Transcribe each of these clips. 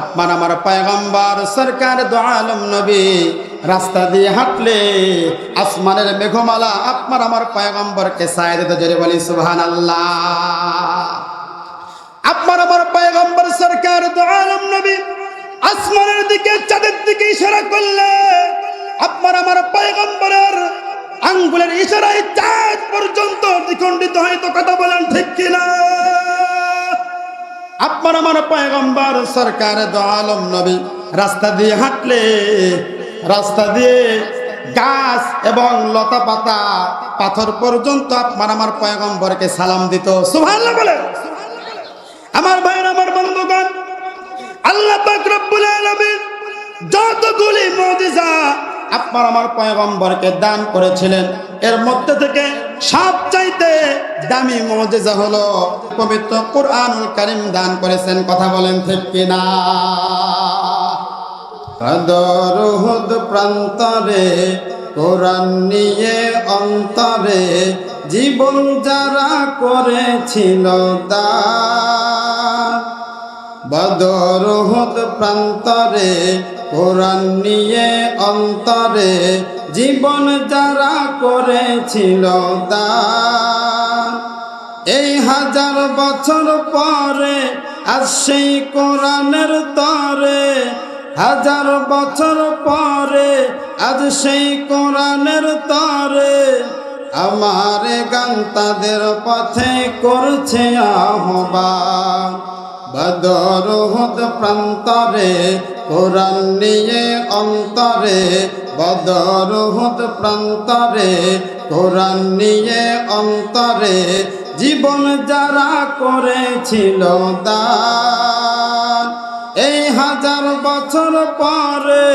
আপনার আমার পয়গম্বর, সরকার দো আলম নবী, রাস্তা দিয়ে হাঁটলে আসমানের মেঘমালা আপনার আমার পয়গম্বরকে সায় দিতে। বলি সুবহান আল্লাহ আপনার আমার পয়গম্বর, সরকার দো আলম নবী, আসমানের দিকে, চাঁদের দিকে ইশারা করলে আপনার আমার পয়গম্বরের আঙ্গুলের ইশারায় চাঁদ পর্যন্ত দ্বিখণ্ডিত হয়তো কথা বলেন ঠিক কিনা? আপনার আমার পয়গম্বর, সরকার আলম নবী। রাস্তা দিয়ে হাঁটলে, রাস্তা দিয়ে গাছ এবং লতা পাতা, পাথর পর্যন্ত আপনার আমার পয়গম্বরকে সালাম দিত। সুভাল্লা বলে আমার ভাইয়ের, আমার বন্ধুগণ, আল্লাহ যতগুলি মুজিজা আপনার আমার পয়গম্বরকে দান করেছিলেন এর মধ্যে থেকে সবচাইতে দামি মুজিজা হলো পবিত্র কুরআনুল কারীম দান করেছেন, কথা বলেন ঠিক কিনা? দরহুদ প্রান্তরে, কোরআন নিয়ে অন্তরে জীবন যারা করেছিল বদরহুদ প্রান্তরে, কোরআন নিয়ে অন্তরে জীবন যারা করেছিল এই হাজার বছর পরে আজ সেই কোরআনের তরে, হাজার বছর পরে আজ সেই কোরআনের তরে, আমার গান তাদের পথে করছে আহ্বান। বদরহুদ প্রান্তরে, কোরআন নিয়ে অন্তরে বদরহুদ প্রান্তরে, কোরআন নিয়ে অন্তরে জীবন যারা করেছিল দান। এই হাজার বছর পরে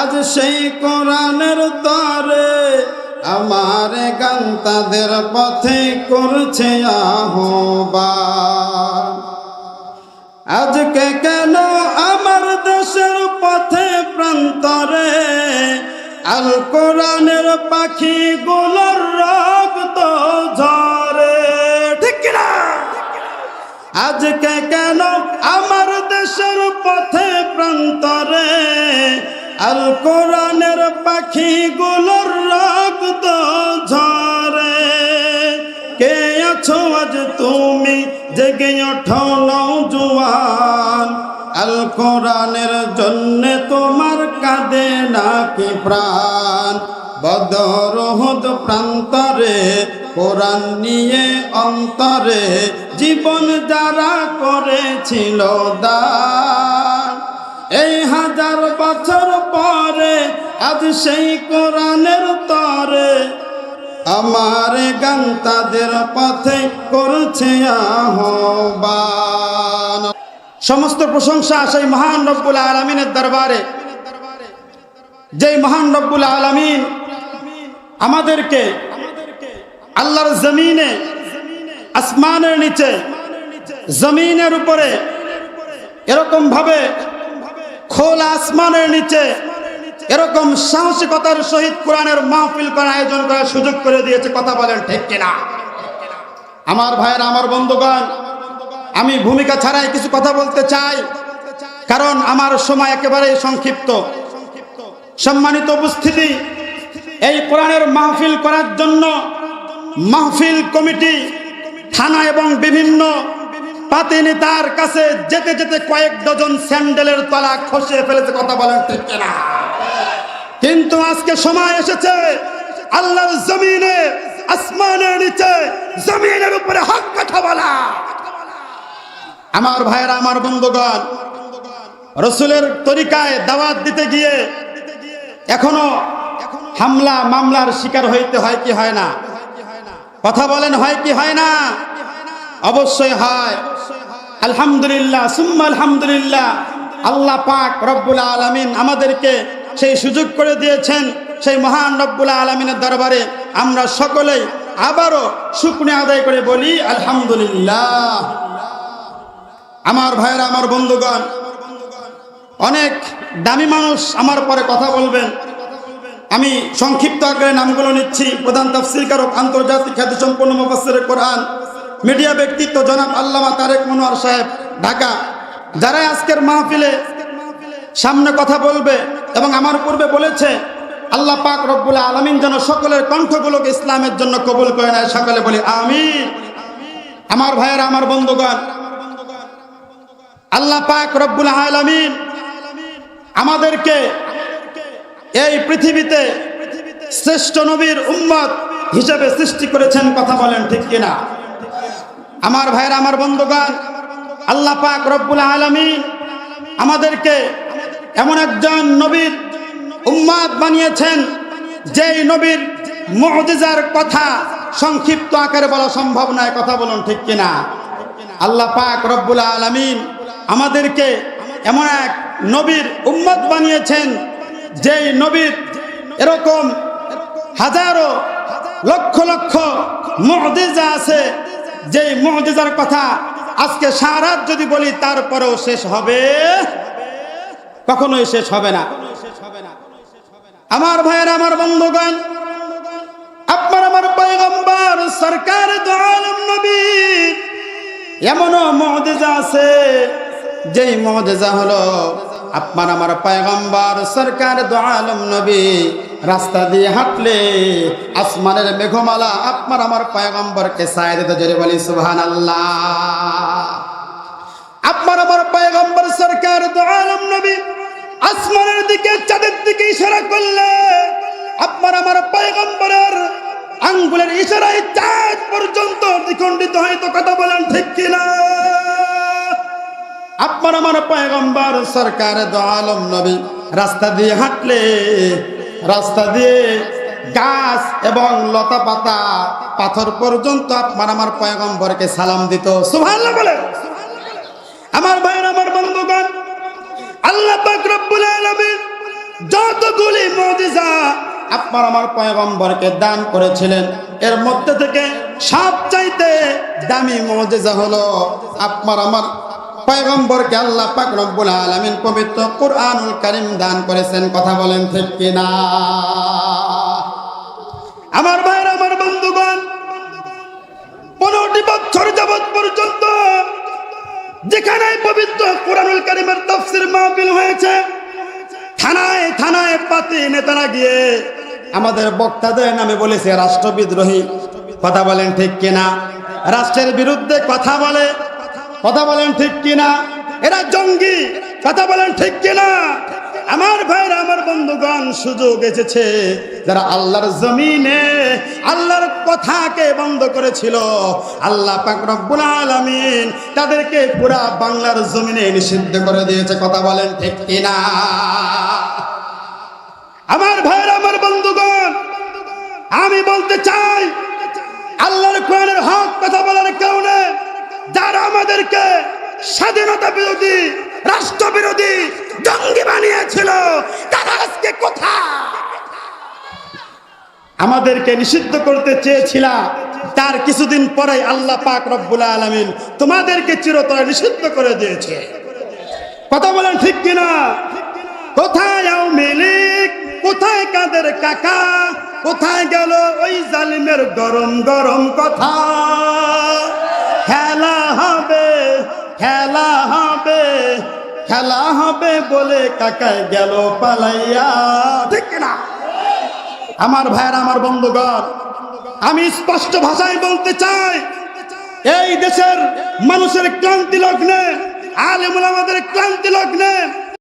আজ সেই কোরআনের তরে আমার গান তাদের পথে করছে আহ্বান। আজকে কেন আমার দেশের পথে প্রান্তরে আল কোরআনের পাখি গুলোর রক্ত ঝরে। ঠিক না আজকে কেন আমার দেশের পথে প্রান্তরে আল কোরআনের পাখি গুলোর রক্ত ঝরে? কে আছো আজ তুমি? জেগে ওঠো নৌজওয়ান আল কোরআনের জন্য তোমার কাঁদে নাকি প্রাণ? বদরহদ প্রান্তরে, কোরআন নিয়ে অন্তরে, জীবন যারা করেছিল দান। এই হাজার বছর পরে, আজ সেই কোরআনের তরে, আমার গান তাদের পথে করছে আহ্বান। সমস্ত প্রশংসা সেই মহান রব্বুল আলমিনের দরবারে। যেই মহান রব্বুল আলমিন আমাদেরকে আল্লাহর জমিনে, আসমানের নিচে, জমিনের উপরে এরকম ভাবে খোলা আসমানের নিচে এরকম সাহসিকতার সহিত কোরআনের মাহফিল করার আয়োজন করার সুযোগ করে দিয়েছে, কথা বলেন ঠিক কিনা? আমার ভাইয়ের, আমার বন্ধুগণ আমি ভূমিকা ছাড়াই কিছু কথা বলতে চাই। কারণ আমার সময় একেবারে সংক্ষিপ্ত। সম্মানিত উপস্থিতি, এই কোরআনের মাহফিল করার জন্য মাহফিল কমিটি, থানা এবং বিভিন্ন পাতি নেতার কাছে যেতে যেতে কয়েক ডজন স্যান্ডেলের তলা খসিয়ে ফেলেছে কথা বলেন ঠিক কিনা? কিন্তু আজকে সময় এসেছে, আল্লাহর জমিনে, আসমানের নিচে, জমিনের উপরে হক কথা বলা। আমার ভাইয়েরা, আমার বন্ধুগণ, রসুলের তরিকায় দাওয়াত দিতে গিয়ে এখনও হামলা, মামলার শিকার হইতে হয় কি হয় না? কথা বলেন, হয় কি হয় না? অবশ্যই হয়। আলহামদুলিল্লাহ, সুম্মা আলহামদুলিল্লাহ, আল্লাহ পাক রব্বুল আলমিন আমাদেরকে সেই সুযোগ করে দিয়েছেন, সেই মহান রব্বুল আলমিনের দরবারে আমরা সকলেই আবারও শুকনে আদায় করে বলি, আলহামদুলিল্লাহ। আমার ভাইয়েরা, আমার বন্ধুগণ, অনেক দামি মানুষ আমার পরে কথা বলবেন। আমি সংক্ষিপ্ত আকারে নামগুলো নিচ্ছি। প্রধান তফসিলকারক আন্তর্জাতিক খ্যাতি সম্পন্ন কোরআন। মিডিয়া ব্যক্তিত্ব জনাব আল্লামা তারেক মনোয়ার সাহেব, ঢাকা। যারা আজকের মাহফিলে সামনে কথা বলবে এবং আমার পূর্বে বলেছে, আল্লাহ পাক রব্বুল আলমিন যেন সকলের কণ্ঠগুলোকে ইসলামের জন্য কবুল করে নেয়, সকলে বলি আমি আমার ভাইয়েরা, আমার বন্ধুগণ আল্লাহ পাক রব্বুল আলমিন আমাদেরকে এই পৃথিবীতে শ্রেষ্ঠ নবীর উম্মত হিসেবে সৃষ্টি করেছেন কথা বলেন ঠিক কিনা? আমার ভাইয়ের, আমার বন্ধুগণ, আল্লাহ পাক রব্বুল আলমিন আমাদেরকে এমন একজন নবীর উম্মাদ বানিয়েছেন যেই নবীর মহজিজার কথা সংক্ষিপ্ত আকারে বলা সম্ভব নয়, কথা বলুন ঠিক কিনা? আল্লাহ পাক রব্বুল আলমিন আমাদেরকে এমন এক নবীর উম্মত বানিয়েছেন, যেই নবীর এরকম হাজারো লক্ষ লক্ষ মহদিজা আছে, যেই মহদিজার কথা আজকে সারাত যদি বলি, তারপরেও শেষ হবে। কখনোই শেষ হবে না। আমার ভাইয়ের, আমার বন্ধুগণ, আপনার, আমার পয়গম্বর, সরকার নবী, এমনও মহদেজা আছে যেই মহদেজা হলো, আপনার আমার পয়গম্বর, সরকার দোয়ালম নবী, রাস্তা দিয়ে হাঁটলে আসমানের মেঘমালা আপনার আমার পয়গম্বরকে সায় দিতে জোরে বলি সুবহান আল্লাহ আপনার আমার পয়গম্বর, সরকার দোয়ালম নবী, আসমানের দিকে, চাঁদের দিকে ইশারা করলে আপনার আমার পয়গম্বরের আঙ্গুলের ইশারায় চাঁদ পর্যন্ত দ্বিখণ্ডিত হয়তো কথা বলেন ঠিক কিনা? আপনার আমার পয়গম্বর, সরকার দোয়ালম নবী, রাস্তা দিয়ে হাঁটলে, রাস্তা দিয়ে গাছ এবং লতা পাতা, পাথর পর্যন্ত আপনার আমার পয়গম্বরকে সালাম দিত। সুভাল্লা বলে। আমার ভাইয়ের, আমার বন্ধুগণ, আল্লাহ রব্বুল আলামিন যতগুলি মুজিজা আপনার আমার পয়গম্বরকে দান করেছিলেন, এর মধ্যে থেকে সবচাইতে দামি মুজিজা হলো আপনার আমার পয়গম্বরকে আল্লাহ পাক রব্বুল আলামিন পবিত্র কুরআনুল কারীম দান করেছেন, কথা বলেন ঠিক কিনা? আমার ভাইয়ের, আমার বন্ধুগণ, পনেরোটি বছর যাবৎ পর্যন্ত যেখানে পবিত্র কোরআনুল কারিমের তফসির মাহফিল হয়েছে, থানায় থানায় পাতি নেতারা গিয়ে আমাদের বক্তাদের নামে বলেছে, রাষ্ট্রবিদ্রোহী। কথা বলেন ঠিক কিনা? রাষ্ট্রের বিরুদ্ধে কথা বলে কথা বলেন ঠিক কিনা? এরা জঙ্গি। কথা বলেন ঠিক কিনা? আমার ভাইরা, আমার বন্ধুগণ, সুযোগ এসেছে। যারা আল্লাহর জমিনে, আল্লাহর কথাকে বন্ধ করেছিল, আল্লাহ পাক রব্বুল তাদেরকে পুরা বাংলার জমিনে নিষিদ্ধ করে দিয়েছে। কথা বলেন ঠিক কিনা? আমার ভাইরা, আমার বন্ধুগণ, আমি বলতে চাই, আল্লাহর কোরআনের হক কথা বলার কারণে যারা আমাদেরকে স্বাধীনতা বিরোধী রাষ্ট্র বিরোধী জঙ্গি বানিয়েছিল, তারা আজকে আমাদেরকে নিষিদ্ধ করতে চেয়েছিলা, তার কিছুদিন পরে আল্লাহ পাক রব্বুল আলমিন তোমাদেরকে চিরতরে নিষিদ্ধ করে দিয়েছে। কথা বলেন ঠিক কিনা? কোথায় কোথায় কাদের কাকা? কোথায় গেল ওই জালিমের গরম গরম কথা? খেলা হবে খেলা হবে খেলা হবে বলে কাকায় গেল পালাইয়া। ঠিক না আমার ভাইয়ের, আমার বন্ধুগণ, আমি স্পষ্ট ভাষায় বলতে চাই, এই দেশের মানুষের ক্লান্তি লগ্নে, আলেমুল আমাদের ক্লান্তি লগ্নে